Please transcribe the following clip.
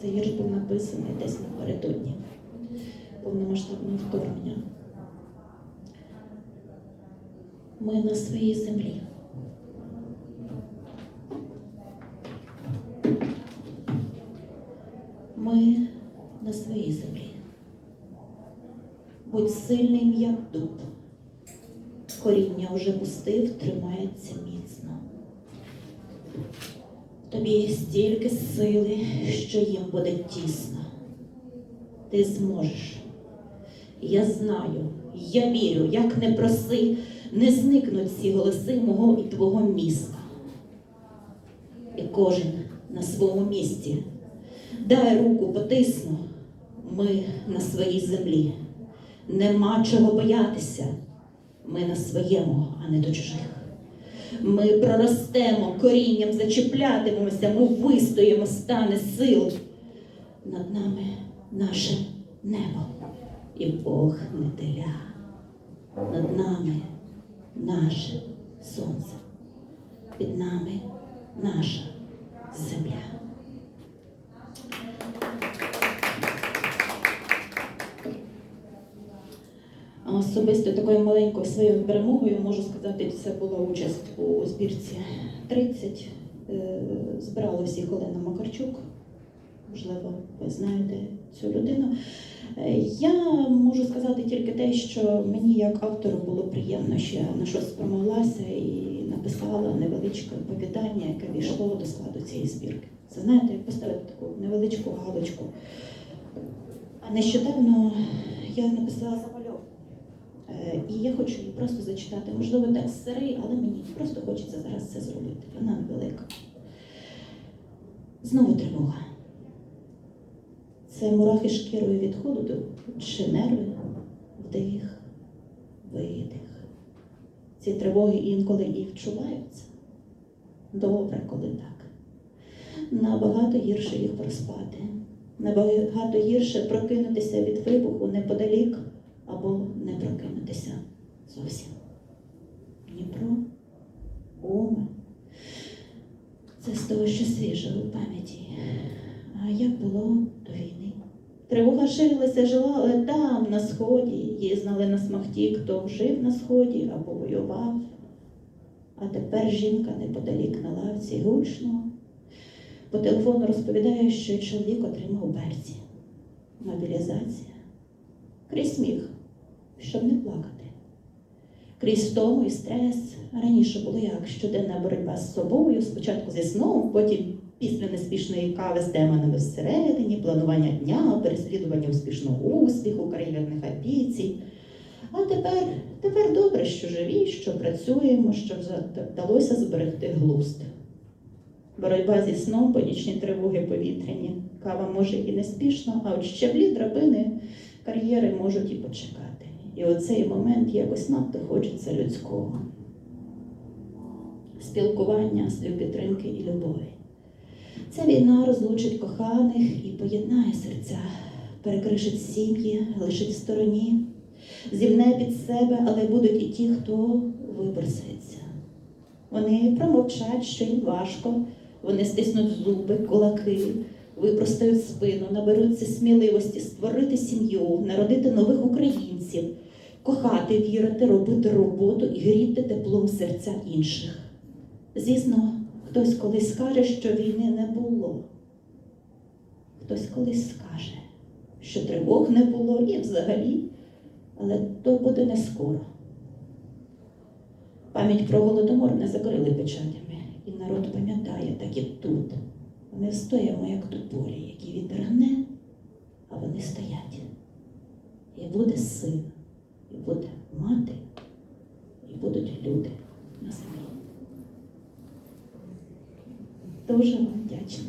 Цей вірш був написаний десь напередодні повномасштабного вторгнення. Ми на своїй землі. Ми на своїй землі. Будь сильним, як дуб. Коріння вже пустив, тримається міцно. Тобі стільки сили, що їм буде тісно. Ти зможеш. Я знаю, я вірю, як не проси, не зникнуть ці голоси мого і твого міста. І кожен на своєму місці. Дай руку потисну, ми на своїй землі. Нема чого боятися. Ми на своєму, а не до чужих. Ми проростемо, корінням зачіплятимемося, ми вистоїмо, стане сил. Над нами наше небо і Бог не теля. Над нами наше сонце, під нами наша земля. А Особисто такою маленькою своєю перемогою можу сказати, це була участь у збірці 30. Е, Збирала всіх Олена Макарчук. Можливо, ви знаєте цю людину. Е, Я можу сказати тільки те, що мені як автору було приємно, що я на щось спромоглася і написала невеличке оповідання, яке війшло до складу цієї збірки. Це знаєте, як поставити таку невеличку галочку. А нещодавно я написала І я хочу її просто зачитати. Можливо, текст старий, але мені просто хочеться зараз це зробити. Вона невелика. Знову тривога. Це мурахи шкірою від холоду, чи нерви, вдих, видих. Ці тривоги інколи і вчуваються. Добре, коли так. Набагато гірше їх проспати. Набагато гірше прокинутися від вибуху неподалік або не прокинутися зовсім. Дніпро, Ома. Це з того, що свіже у пам'яті. А як було до війни? Тривога ширилася, жила, але там, на сході, її знали на смахті, хто жив на сході або воював. А тепер жінка неподалік на лавці гучно. По телефону розповідає, що чоловік отримав берці. Мобілізація. Крізь сміх, щоб не плакати. Крізь тому і стрес. Раніше було як щоденна боротьба з собою, спочатку зі сном, потім після неспішної кави з демонами всередині, планування дня, переслідування успішного успіху, кар'єрних амбіцій. А тепер, тепер добре, що живі, що працюємо, що вдалося зберегти глузд. Боротьба зі сном, понічні тривоги повітряні. Кава може і не спішно, а от щаблі драбини кар'єри можуть і почекати. І оцей момент якось надто хочеться людського. Спілкування, підтримки і любові. Ця війна розлучить коханих і поєднає серця, перекришить сім'ї, лишить в стороні, зімне під себе, але будуть і ті, хто виборсається. Вони промовчать, що їм важко, вони стиснуть зуби, кулаки, випростають спину, наберуться сміливості створити сім'ю, народити нових українців, кохати, вірити, робити роботу і гріти теплом серця інших. Звісно, хтось колись скаже, що війни не було. Хтось колись скаже, що тривог не було і взагалі, але то буде не скоро. Пам'ять про голодомор не закрили печатями, і народ пам'ятає, так і тут. Ми встоїмо, як тополі, які вітер а вони стоять. І буде син, і буде мати, і будуть люди на землі. Дуже вам вдячна.